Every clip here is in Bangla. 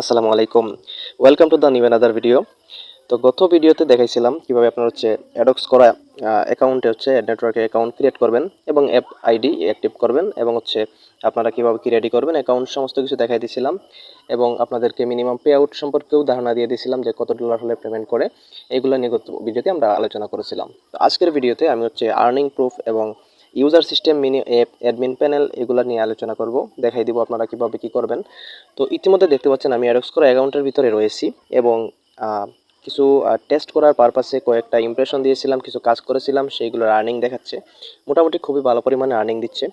আসসালামু আলাইকুম। Welcome to the new another video তো গত ভিডিওতে দেখাইছিলাম কীভাবে আপনার হচ্ছে অ্যাডক্স করা অ্যাকাউন্টে হচ্ছে নেটওয়ার্কে অ্যাকাউন্ট ক্রিয়েট করবেন এবং অ্যাপ আইডি অ্যাক্টিভ করবেন এবং হচ্ছে আপনারা কীভাবে কি রেডি করবেন অ্যাকাউন্ট সমস্ত কিছু দেখাই দিয়েছিলাম এবং আপনাদেরকে মিনিমাম পে আউট সম্পর্কেও ধারণা দিয়ে দিয়েছিলাম যে কত ডলার হলে পেমেন্ট করে। এইগুলো নিয়ে ভিডিওতে আমরা আলোচনা করেছিলাম। তো আজকের ভিডিওতে আমি হচ্ছে আর্নিং প্রুফ এবং user system mini app admin panel এগুলো নিয়ে আলোচনা করব, দেখাই দিব আপনারা কীভাবে কী করবেন। তো ইতিমধ্যে দেখতে পাচ্ছেন আমি অ্যাডক্স করা অ্যাকাউন্টের ভিতরে রয়েছি এবং কিছু টেস্ট করার পারপাসে কয়েকটা ইমপ্রেশন দিয়েছিলাম, কিছু কাজ করেছিলাম সেইগুলোর আর্নিং দেখাচ্ছে। মোটামুটি খুবই ভালো পরিমাণে আর্নিং দিচ্ছে।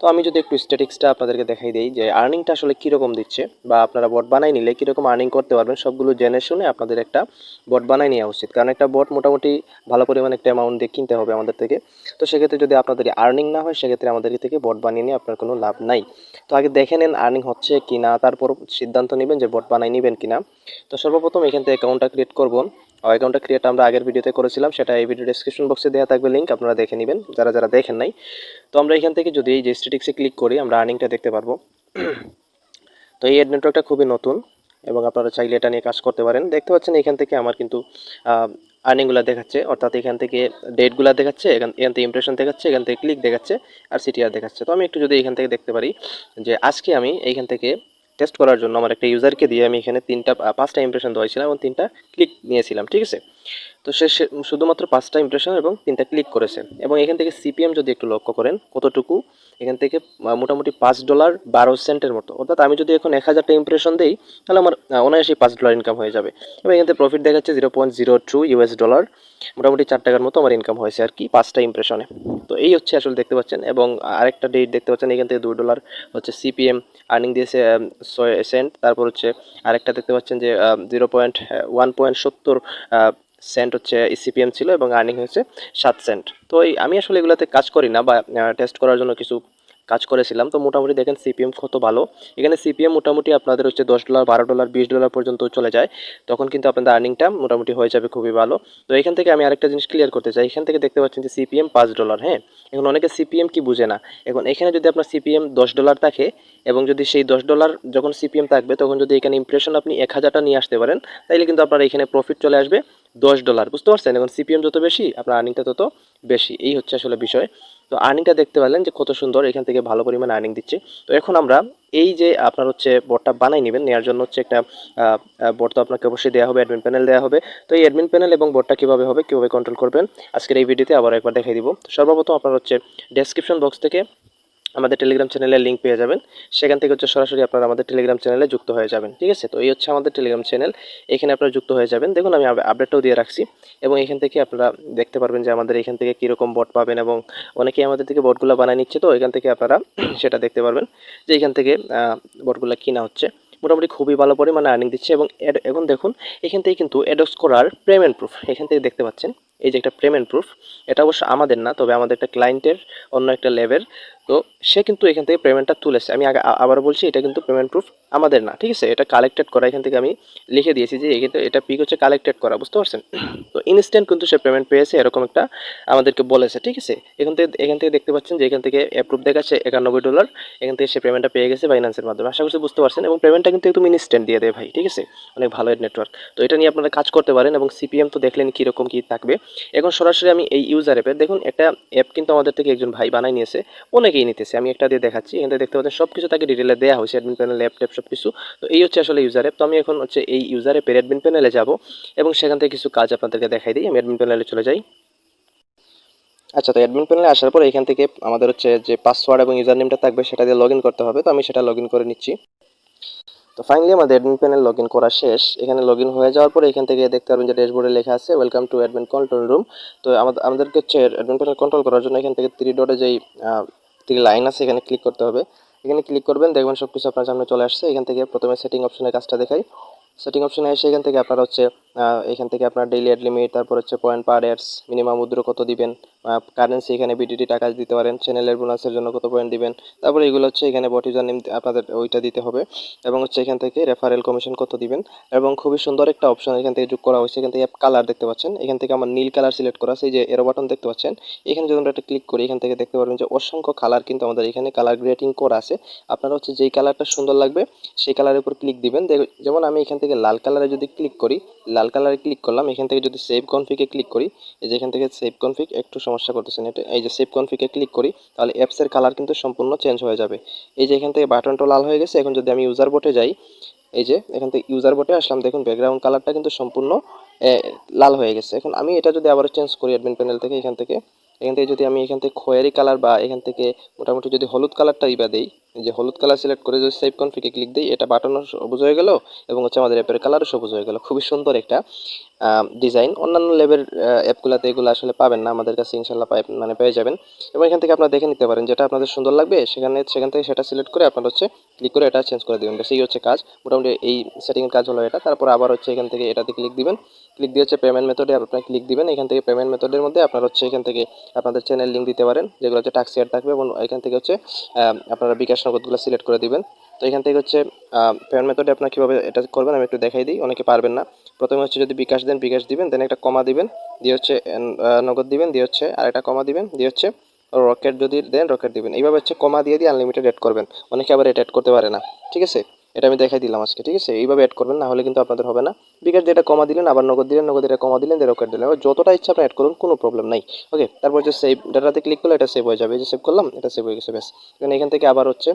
তো আমি যদি একটু স্ট্যাটিক্সটা আপনাদেরকে দেখাই দিই, যে আর্নিংটা আসলে কীরকম দিচ্ছে, বা আপনারা বট বানাই নিলে কীরকম আর্নিং করতে পারবেন, সবগুলো জেনে শুনে আপনাদের একটা বট বানাই নেওয়া উচিত। কারণ একটা বট মোটামুটি ভালো পরিমাণে একটা অ্যামাউন্ট দিয়ে কিনতে হবে আমাদের থেকে। তো সেক্ষেত্রে যদি আপনাদের আর্নিং না হয়, সেক্ষেত্রে আমাদের থেকে বট বানিয়ে নিয়ে আপনার কোনো লাভ নাই। তো আগে দেখে নেন আর্নিং হচ্ছে কি না তারপর সিদ্ধান্ত নেবেন যে বট বানাই নেবেন কি না তো সর্বপ্রথম এখান থেকে অ্যাকাউন্টটা ক্রিয়েট করব। অ্যাকাউন্টটা ক্রিয়েট আমরা আগের ভিডিওতে করেছিলাম, সেটা এই ভিডিও ডেসক্রিপশন বক্সে দেওয়া থাকবে লিঙ্ক আপনারা দেখে নেবেন, যারা যারা দেখেন নাই। তো আমরা এখান থেকে যদি এই যে স্টেটিক্সে ক্লিক করি, আমরা আর্নিংটা দেখতে পারব। তো এই এড নেটওয়ার্কটা খুবই নতুন, এবং আপনারা চাইলে এটা নিয়ে কাজ করতে পারেন। দেখতে পাচ্ছেন এখান থেকে আমার কিন্তু আর্নিংগুলো দেখাচ্ছে, অর্থাৎ এখান থেকে ডেটগুলো দেখাচ্ছে, এখান এখান থেকে ইমপ্রেশন দেখাচ্ছে, এখান থেকে ক্লিক দেখাচ্ছে, আর সিটিআর দেখাচ্ছে। তো আমি একটু যদি এখান থেকে দেখতে পারি, যে আজকে আমি এইখান থেকে টেস্ট করার জন্য আমার একটা ইউজারকে দিয়ে আমি এখানে তিনটা, পাঁচটা ইমপ্রেশন দেওয়াছিলাম এবং তিনটা ক্লিক নিয়েছিলাম, ঠিক আছে? তো সে শুধুমাত্র পাঁচটা ইমপ্রেশন এবং তিনটা ক্লিক করেছে। এবং এখান থেকে সিপিএম যদি একটু লক্ষ্য করেন, কতটুকু? এখান থেকে মোটামুটি পাঁচ ডলার বারো সেন্টের মতো। অর্থাৎ আমি যদি এখন এক হাজারটা ইমপ্রেশন দিই, তাহলে আমার অনায়াসেই পাঁচ ডলার ইনকাম হয়ে যাবে। এবং এখান থেকে প্রফিট দেখাচ্ছে zero point zero two US dollar মোটামুটি চার টাকার মতো আমার ইনকাম হয়েছে আর কি পাঁচটা ইমপ্রেশনে এই হচ্ছে আসলে দেখতে পাচ্ছেন। এবং আরেকটা ডেট দেখতে পাচ্ছেন, এখান থেকে দুই ডলার হচ্ছে সিপিএম আর্নিং দিয়েছে ছয় সেন্ট তারপর হচ্ছে আরেকটা দেখতে পাচ্ছেন যে জিরো পয়েন্ট ওয়ান পয়েন্ট সত্তর সেন্ট হচ্ছে সিপিএম ছিল এবং আর্নিং হয়েছে সাত সেন্ট তো এই আমি আসলে এগুলোতে কাজ করি না বা টেস্ট করার জন্য কিছু কাজ করেছিলাম। তো মোটামুটি দেখেন সিপিএম কত ভালো। এখানে সিপিএম মোটামুটি আপনাদের হচ্ছে দশ ডলার বারো ডলার বিশ ডলার পর্যন্ত চলে যায়। তখন কিন্তু আপনাদের আর্নিংটা মোটামুটি হয়ে যাবে খুবই ভালো। তো এখান থেকে আমি আরেকটা জিনিস ক্লিয়ার করতে চাই। এখান থেকে দেখতে পাচ্ছেন যে সিপিএম পাঁচ ডলার হ্যাঁ? এখন অনেকে সিপিএম কি বুঝে না? এখন এখানে যদি আপনার সিপিএম দশ ডলার থাকে এবং যদি সেই দশ ডলার যখন সিপিএম থাকবে, তখন যদি এখানে ইমপ্রেশন আপনি এক হাজারটা নিয়ে আসতে পারেন, তাইলে কিন্তু আপনার এখানে প্রফিট চলে আসবে দশ ডলার বুঝতে পারছেন? এখন সিপিএম যত বেশি, আপনার আর্নিংটা তত বেশি। এই হচ্ছে আসলে বিষয়। তো আর্নিংটা দেখতে পারলেন যে কত সুন্দর, এখান থেকে ভালো পরিমাণ আর্নিং দিচ্ছে। তো এখন আমরা এই যে আপনার হচ্ছে বোর্ডটা বানাই নেবেন নেওয়ার জন্য হচ্ছে একটা বোর্ড তো আপনাকে অবশ্যই দেওয়া হবে অ্যাডমিন প্যানেল দেওয়া হবে। তো এই অ্যাডমিন প্যানেল এবং বোর্ডটা কীভাবে হবে, কীভাবে কন্ট্রোল করবেন, আজকের এই ভিডিওতে আবার একবার দেখাই দিব। সর্বপ্রথম আপনার হচ্ছে ডেসক্রিপশন বক্স থেকে আমাদের টেলিগ্রাম চ্যানেলের লিঙ্ক পেয়ে যাবেন। সেখান থেকে হচ্ছে সরাসরি আপনারা আমাদের টেলিগ্রাম চ্যানেলে যুক্ত হয়ে যাবেন, ঠিক আছে? তো এই হচ্ছে আমাদের টেলিগ্রাম চ্যানেল এখানে আপনারা যুক্ত হয়ে যাবেন। দেখুন, আমি আপ- আপডেটটাও দিয়ে রাখছি। এবং এখান থেকে আপনারা দেখতে পারবেন যে আমাদের এখান থেকে কীরকম বট পাবেন এবং অনেকেই আমাদের থেকে বটগুলো বানিয়ে নিচ্ছে। তো এখান থেকে আপনারা সেটা দেখতে পারবেন যে এখান থেকে বটগুলো কিনা হচ্ছে। মোটামুটি খুবই ভালো পরিমাণে আর্নিং দিচ্ছে এবং এখন দেখুন, এখান থেকে কিন্তু অ্যাডক্স করার পেমেন্ট প্রুফ এখান থেকে দেখতে পাচ্ছেন। এই যে একটা পেমেন্ট প্রুফ এটা অবশ্য আমাদের না, তবে আমাদের একটা ক্লায়েন্টের অন্য একটা লেভেল তো সে কিন্তু এখান থেকে পেমেন্টটা তুলেছে। আমি আগে আ- আবারও বলছি, এটা কিন্তু পেমেন্ট প্রুফ আমাদের না, ঠিক আছে? এটা কালেক্টেড করা, এখান থেকে আমি লিখে দিয়েছি যে এখানে এটা পিক হচ্ছে কালেক্টেড করা, বুঝতে পারছেন? তো ইনস্ট্যান্ট কিন্তু সে পেমেন্ট পেয়েছে, এরকম একটা আমাদেরকে বলেছে, ঠিক আছে? এখান থেকে এখান থেকে দেখতে পাচ্ছেন যে এখান থেকে অ্যাপ্রুভ দেখাচ্ছে একানব্বই ডলার এখান থেকে সে পেমেন্টটা পেয়ে গেছে বাইন্যান্সের মাধ্যমে। আশা করছি বুঝতে পারছেন? এবং পেমেন্টটা কিন্তু একদম ইনস্ট্যান্ট দিয়ে দেয় ভাই, ঠিক আছে? অনেক ভালো নেটওয়ার্ক তো এটা নিয়ে আপনারা কাজ করতে পারেন এবং সিপিএম তো দেখলেন কীরকম কী থাকবে। এখন সরাসরি আমি এই ইউজার অ্যাপে দেখুন একটা অ্যাপ কিন্তু আমাদের থেকে একজন ভাই বানাই নিয়েছে, অনেকেই নিতেছে, আমি একটা দিয়ে দেখাচ্ছি। এখান থেকে দেখতে পাচ্ছেন সব কিছু তাকে ডিটেলে দেওয়া হয়েছে অ্যাডমিন প্যানেল অ্যাপ ট্যাপ সব কিছু তো এই হচ্ছে আসলে ইউজার অ্যাপ তো আমি এখন হচ্ছে এই ইউজার অ্যাপের অ্যাডমিন প্যানেলে যাব এবং সেখান থেকে কিছু কাজ আপনাদেরকে দেখাই দিই। আমি অ্যাডমিন প্যানেলে চলে যাই। আচ্ছা তো অ্যাডমিন প্যানেলে আসার পর এখান থেকে আমাদের হচ্ছে যে পাসওয়ার্ড এবং ইউজার নেমটা থাকবে সেটা দিয়ে লগ করতে হবে। তো আমি সেটা লগ করে নিচ্ছি। তো ফাইনালি আমাদের অ্যাডমিন প্যানেল লগ করা শেষ। এখানে লগ হয়ে যাওয়ার পরে এখান থেকে দেখতে পারবেন যে ড্যাশবোর্ডে লেখা আছে welcome to admin control room তো আমাদের আমাদেরকে হচ্ছে অ্যাডমিন প্যানেল কন্ট্রোল করার জন্য এখান থেকে থ্রি ডটে যেই থ্রি লাইন আছে, এখানে ক্লিক করতে হবে। এখানে ক্লিক করবেন, দেখবেন সব কিছু আপনার সামনে চলে আসছে। এখান থেকে প্রথমে সেটিং অপশনের কাজটা দেখাই। সেটিং অপশনে এসে এখান থেকে আপনারা হচ্ছে এখান থেকে আপনার ডেইলি অ্যাড লিমিট তারপর হচ্ছে point per ads minimum withdraw কত দিবেন কারেন্সি এখানে বিডিটি টাকা দিতে পারেন চ্যানেলের বোনাসের জন্য কত পয়েন্ট দিবেন, তারপরে এগুলো হচ্ছে এখানে বট ইউজার আপনাদের ওইটা দিতে হবে, এবং হচ্ছে এখান থেকে রেফারেল কমিশন কত দিবেন, এবং খুবই সুন্দর একটা অপশন এখান থেকে যোগ করা হয়েছে, এখান থেকে কালার দেখতে পাচ্ছেন, এখান থেকে আমার নীল কালার সিলেক্ট করা আছে যে এরো বাটন দেখতে পাচ্ছেন, এখানে যদি আমরা একটা ক্লিক করি, এখান থেকে দেখতে পারবেন যে অসংখ্য কালার কিন্তু আমাদের এখানে কালার গ্রেটিং করা আছে, আপনারা হচ্ছে যেই কালারটা সুন্দর লাগবে, সেই কালারের উপর ক্লিক দিবেন যেমন আমি এখান থেকে লাল কালারে যদি ক্লিক করি, লাল কালারে ক্লিক করলাম, এখান থেকে যদি সেভ কনফিকে ক্লিক করি, এই যে এখান থেকে সেভ কনফিগ একটু সমস্যা করতেছেন এটা এই যে সেভ কনফিকে ক্লিক করি, তাহলে অ্যাপসের কালার কিন্তু সম্পূর্ণ চেঞ্জ হয়ে যাবে। এই যে এখান থেকে বাটনটা লাল হয়ে গেছে, এখন যদি আমি ইউজার বোটে যাই, এই যে এখান থেকে ইউজার বোটে আসলাম, দেখুন ব্যাকগ্রাউন্ড কালারটা কিন্তু সম্পূর্ণ লাল হয়ে গেছে। এখন আমি এটা যদি আবার চেঞ্জ করি অ্যাডমিন প্যানেল থেকে এখান থেকে এখান থেকে যদি আমি এখান থেকে খয়েরি কালার বা এখান থেকে মোটামুটি যদি হলুদ কালারটা ইবা দেই যে হলুদ কালার সিলেক্ট করে যদি সেভ কনফিগে ক্লিক দিই, এটা বাটনও সবুজ হয়ে গেল এবং হচ্ছে আমাদের অ্যাপের কালারও সবুজ হয়ে গেল। খুবই সুন্দর একটা ডিজাইন অন্যান্য লেভেল অ্যাপগুলোতে এগুলো আসলে পাবেন না, আমাদের কাছে ইনশাল্লাহ পাই মানে পেয়ে যাবেন। এবং এখান থেকে আপনারা দেখে নিতে পারেন যেটা আপনাদের সুন্দর লাগবে, সেখানে, সেখান থেকে সেটা সিলেক্ট করে আপনারা হচ্ছে ক্লিক করে এটা চেঞ্জ করে দেবেন। বেশি হচ্ছে কাজ, মোটামুটি এই সেটিংয়ের কাজ হলো এটা। তারপর আবার হচ্ছে এখান থেকে এটাতে ক্লিক দিবেন। ক্লিক দিয়ে হচ্ছে পেমেন্ট মেথডে আপনারা ক্লিক দিবেন। এখান থেকে পেমেন্ট মেথডের মধ্যে আপনারা হচ্ছে এখান থেকে আপনাদের চ্যানেল লিঙ্ক দিতে পারেন, যেগুলো হচ্ছে শেয়ার থাকবে এবং এখান থেকে হচ্ছে আপনারা বিকাশ নগদগুলো সিলেক্ট করে দিবেন। তো এখান থেকে হচ্ছে পেমেন্ট মেথডে আপনার কীভাবে এটা করবেন আমি একটু দেখাই দিই, অনেকে পারবেন না। প্রথমে হচ্ছে যদি বিকাশ দেন, বিকাশ দিবেন দেন একটা কমা দিবেন, দিয়ে হচ্ছে নগদ দিবেন, দিয়ে হচ্ছে আর আরেকটা কমা দিবেন, দিয়ে হচ্ছে রকেট যদি দেন রকেট দিবেন। এইভাবে হচ্ছে কমা দিয়ে দিয়ে আনলিমিটেড অ্যাড করবেন। অনেকে আবার এটা অ্যাড করতে পারে না। ঠিক আছে? এটা আমি দেখাই দিলাম আজকে, ঠিক আছে? এইভাবে অ্যাড করবেন, না হলে কিন্তু আপনাদের হবে না। বিকাশ যেটা কমা দিলেন, আবার নগদ দিলেন, নগদ এটা কমা দিলেন দিয়ে রকেট দিলেন। যতটা ইচ্ছা আপনি অ্যাড করুন, কোনো প্রবলেম নাই। ওকে তারপর যে সেভ ডাটাতে ক্লিক করলে এটা সেভ হয়ে যাবে। এই যে সেভ করলাম, এটা সেভ হয়ে গেছে, ব্যাস। এখান থেকে আবার হচ্ছে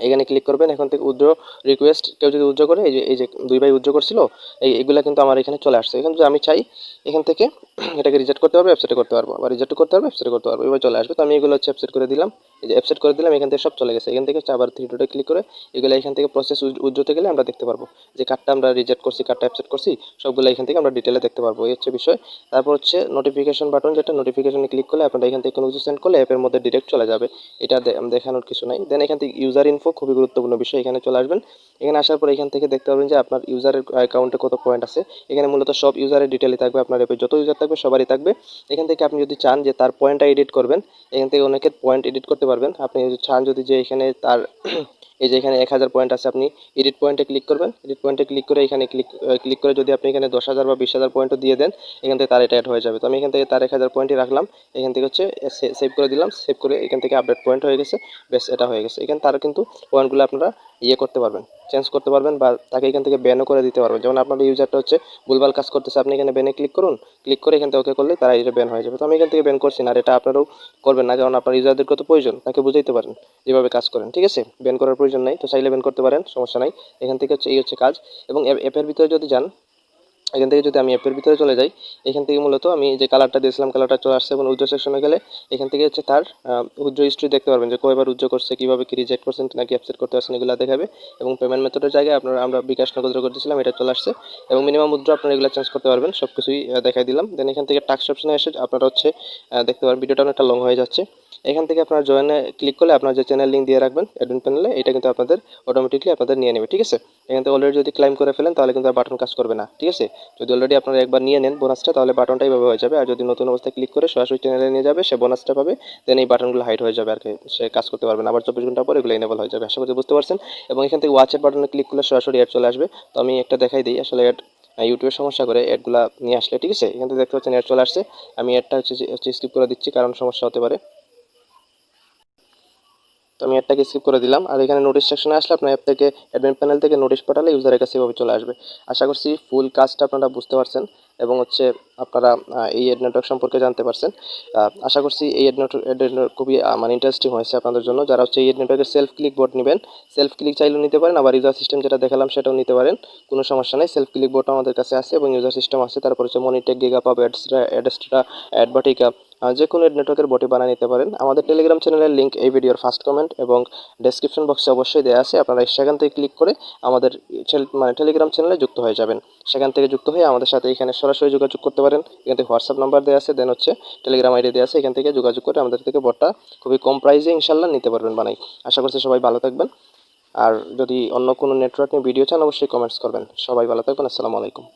এখানে ক্লিক করবেন, এখন থেকে উইথড্র রিকোয়েস্ট কেউ যদি উইথড্র করে, এই যে এই যে দুই ভাই উইথড্র করছিল, এই, এগুলো কিন্তু আমার এখানে চলে আসছে। এখানে যদি আমি চাই, এখান থেকে এটাকে রিজেক্ট করতে পারব ওয়েবসাইটে করতে পারব। আবার রিজেক্ট করতে পারব ওয়েবসাইটে করতে পারব। এবার চলে আসবে। তো আমি এগুলো হচ্ছে ওয়েবসাইট করে দিলাম। এই যে ওয়েবসাইট করে দিলাম, এখান থেকে সব চলে গেছে। এখান থেকে আবার থ্রি ডটে ক্লিক করে, এগুলো এখান থেকে প্রসেস উইথড্রতে গেলে আমরা দেখতে পারব। যে কার্ডটা আমরা রিজেক্ট করছি কার্ডটা অ্যাপসেট করছি, সবগুলো এখান থেকে আমরা ডিটেলে দেখতে পারব। এই হচ্ছে বিষয়। তারপর হচ্ছে নোটিফিকেশন বাটন যেটা নোটিফিকেশনে ক্লিক করলে আপনারা এখান থেকে কোনো কিছু সেন্ড করলে অ্যাপের মধ্যে ডিরেক্ট চলে যাবে। এটা দেখানোর কিছু নাই। দেন এখান থেকে ইউজার ইনফো খুবই গুরুত্বপূর্ণ বিষয়, এখানে চলে আসবেন। এখানে আসার পর এখান থেকে দেখতে পাবেন যে আপনার ইউজারের অ্যাকাউন্টে কত পয়েন্ট আছে। এখানে মূলত সব ইউজারের ডিটেলই থাকবে, আপনার অ্যাপে যত ইউজার থাকবে, সবারই থাকবে। এখান থেকে আপনি যদি চান যে তার পয়েন্টটা এডিট করবেন, এখান থেকে অনেকের পয়েন্ট এডিট করতে পারবেন। আপনি যদি চান যদি যে এখানে তার এই যে এখানে এক হাজার পয়েন্ট আছে, আপনি এডিট পয়েন্টে ক্লিক করবেন। এডিট পয়েন্টে ক্লিক করে এখানে ক্লিক ক্লিক করে যদি আপনি এখানে দশ হাজার বা বিশ হাজার পয়েন্টও দিয়ে দেন, এখান থেকে তার এটা অ্যাড হয়ে যাবে। তো আমি এখান থেকে তার এক হাজার পয়েন্টই রাখলাম। এখান থেকে হচ্ছে সেভ করে দিলাম। সেভ করে এখান থেকে আপডেট পয়েন্ট হয়ে গেছে। বেশ এটা হয়ে গেছে। এখানে তার কিন্তু পয়েন্টগুলো আপনারা ইয়ে করতে পারবেন। চেঞ্জ করতে পারবেন বা তাকে এখান থেকে ব্যানও করে দিতে পারবেন। যেমন আপনার ইউজারটা হচ্ছে ভুলভাল কাজ করতেছে, আপনি এখানে ব্যানে ক্লিক করুন ক্লিক করে এখান থেকে ওকে করলে তারা এটা ব্যান হয়ে যাবে। তো আমি এখান থেকে ব্যান করছি না আর এটা আপনারাও করবেন না, কারণ আপনার ইউজারদের কত প্রয়োজন, তাকে বুঝাইতে পারেন যেভাবে কাজ করেন, ঠিক আছে? ব্যান করার প্রয়োজন নাই, তো চাইলে ব্যান করতে পারেন, সমস্যা নাই। এখান থেকে হচ্ছে এই হচ্ছে কাজ এবং অ্যাপের ভিতরে যদি যান এখান থেকে যদি আমি অ্যাপের ভিতরে চলে যাই, এখান থেকে মূলত আমি যে কালারটা দিয়েছিলাম কালারটা চলে আসছে এবং উজ্জ্ব সেকশনে গেলে এখান থেকে হচ্ছে তার উজ্জ্ব হিস্ট্রি দেখতে পারবেন যে কয়বার উজ্জ্ব করছে, কীভাবে কি রিজেক্ট করছেন নাকি অ্যাপসেট করতে পারছেন এগুলো দেখাবে এবং পেমেন্ট মেথডের জায়গায় আপনারা, আমরা বিকাশ নগদ করতেছিলাম এটা চলে আসছে এবং মিনিমাম মুদ্রা আপনারা এগুলো চেঞ্জ করতে পারবেন সব কিছুই দেখাই দিলাম। দেন এখান থেকে টাক্স অপশনে এসে আপনারা হচ্ছে দেখতে পারবেন ভিডিওটা অনেকটা লং হয়ে যাচ্ছে। এখান থেকে আপনারা জয়েনে ক্লিক করলে আপনার যে চ্যানেল লিঙ্ক দিয়ে রাখবেন অ্যাডমিন প্যানেলে এটা কিন্তু আপনাদের অটোমেটিকলি আপনাদের নিয়ে নেবে, ঠিক আছে? এখান থেকে অলরেডি যদি ক্লাইম করে ফেলেন, তাহলে কিন্তু আর বাটন কাজ করবে না, ঠিক আছে? যদি অলরেডি আপনারা একবার নিয়ে নেন বোনাসটা তাহলে বাটনটা এইভাবে হয়ে যাবে। আর যদি নতুন অবস্থায় ক্লিক করে সরাসরি চ্যানেলে নিয়ে যাবে, সে বোনাসটা পাবে দেন এই বাটনগুলো হাইড হয়ে যাবে আর কি, সে কাজ করতে পারবে না। আবার চব্বিশ ঘণ্টা পর এগুলো এনেবল হয়ে যাবে, আশা করি বুঝতে পারছেন? এবং এখান থেকে ওয়াচের বাটনে ক্লিক করলে সরাসরি অ্যাড চলে আসবে। তো আমি একটা দেখাই দিই, আসলে অ্যাড ইউটিউবের সমস্যা করে অ্যাডগুলো নিয়ে আসলে, ঠিক আছে? এখান থেকে দেখতে পাচ্ছেন অ্যাড চলে আসছে। আমি অ্যাডটা হচ্ছে হচ্ছে স্কিপ করে দিচ্ছি, কারণ সমস্যা হতে পারে। তো আমি অ্যাডটাকে স্কিপ করে দিলাম আর এখানে নোটিশ সেকশনে আসলে আপনার অ্যাপ থেকে অ্যাডমিন প্যানেল থেকে নোটিশ পাঠালে ইউজারের কাছে এভাবে চলে আসবে আশা করছি ফুল কাজটা আপনারা বুঝতে পারছেন এবং হচ্ছে আপনারা এই এড নেটওয়ার্ক সম্পর্কে জানতে পারছেন আশা করছি এই এড নেটওয়ার্ক খুবই মানে ইন্টারেস্টিং হয়েছে আপনাদের জন্য যারা হচ্ছে এই এড নেটওয়ার্কের সেলফ ক্লিক বোর্ড নেবেন সেলফ ক্লিক চাইলেও নিতে পারেন আবার ইউজার সিস্টেম যেটা দেখালাম সেটাও নিতে পারেন কোনো সমস্যা নেই সেলফ ক্লিক বোর্ডটা আমাদের কাছে আছে এবং ইউজার সিস্টেম আছে তারপর হচ্ছে মনিটেক গিগাপাব অ্যাডস্ট্রা অ্যাডস্ট্রা অ্যাডভাটিকা আহ, যে কোনো নেটওয়ার্কের বটি বানিয়ে নিতে পারেন। আমাদের টেলিগ্রাম চ্যানেলের লিঙ্ক এই ভিডিওর ফার্স্ট কমেন্ট এবং ডেসক্রিপশন বক্সে অবশ্যই দেওয়া আছে। আপনারা সেখান থেকে ক্লিক করে আমাদের মানে টেলিগ্রাম চ্যানেলে যুক্ত হয়ে যাবেন। সেখান থেকে যুক্ত হয়ে আমাদের সাথে এখানে সরাসরি যোগাযোগ করতে পারেন। এখান থেকে হোয়াটসঅ্যাপ নাম্বার দেওয়া আছে দেন হচ্ছে টেলিগ্রাম আইডি দেওয়া আছে। এখান থেকে যোগাযোগ করে আমাদের থেকে বটটা খুবই কম প্রাইসে ইনশাল্লাহ নিতে পারবেন বানাই। আশা করছি সবাই ভালো থাকবেন। আর যদি অন্য কোনো নেটওয়ার্ক নিয়ে ভিডিও চান, অবশ্যই কমেন্টস করবেন। সবাই ভালো থাকবেন। আসসালামু আলাইকুম।